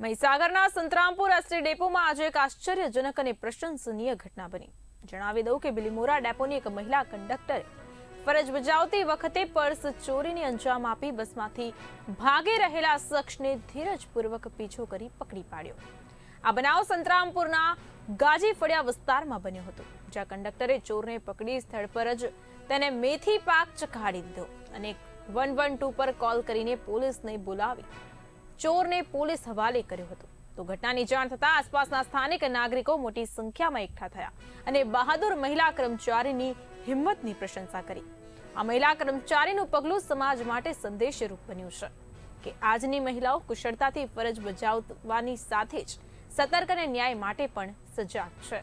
મહીસાગરના Santrampur ST ડેપોમાં આજે એક આશ્ચર્યજનક અને પ્રશંસનીય ઘટના બની. જણાવી દઉં કે બિલીમોરા ડેપોની એક મહિલા કંડક્ટરે ફરજ બજાવતી વખતે પર્સ ચોરીને અંજામ આપી બસમાંથી ભાગી રહેલા શખ્સને ધીરજપૂર્વક પીછો કરી પકડી પાડ્યો. આ બનાવ સંતરામપુરના ગાજી વિસ્તારમાં બન્યો હતો, જ્યાં કંડક્ટરે ચોરને પકડી સ્થળ પર જ તેને મેથી પાક ચખાડી દીધો અને વન વન પર કોલ કરીને પોલીસને બોલાવી ચોરને પોલીસ હવાલે કર્યો હતો. તો ઘટનાની જાણ થતાં આસપાસના સ્થાનિક નાગરિકો મોટી સંખ્યામાં એકઠા થયા અને બહાદુર મહિલા કર્મચારીની હિંમતની પ્રશંસા કરી. આ મહિલા કર્મચારીનું પગલું સમાજ માટે સંદેશરૂપ બન્યું છે કે આજની મહિલાઓ કુશળતાથી ફરજ બજાવવાની સાથે જ સતર્ક અને ન્યાય માટે પણ સજાગ છે.